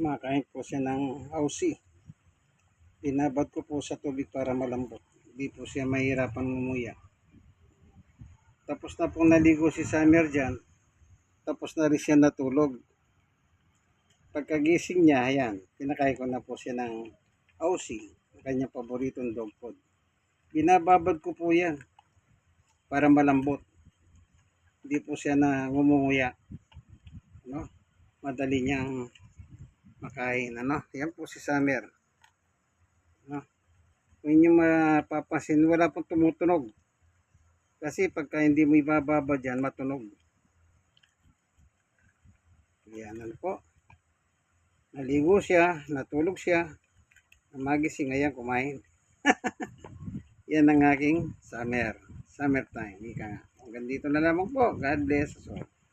Kumakain po siya ng ausi. Binabad ko po sa tubig para malambot. Hindi po siya mahirapan mumuya. Tapos na po naligo si Summer dyan. Tapos na rin siya natulog. Pagkagising niya, ayan, pinakain ko na po siya ng ausi, ang kanyang paboritong dog food. Binababad ko po yan para malambot. Hindi po siya na ngumunguya. No? Madali niyang makain. Ano? Yan po si Summer. No? Kung inyo mapapansin, wala pong tumutunog. Kasi pagka hindi mo ibababa dyan, matunog. Yan ano po. Naligo siya, natulog siya. Magising ngayon kumain. Yan ang aking summer. Summer time. Ika nga. Hanggang dito na lamang po. God bless us all.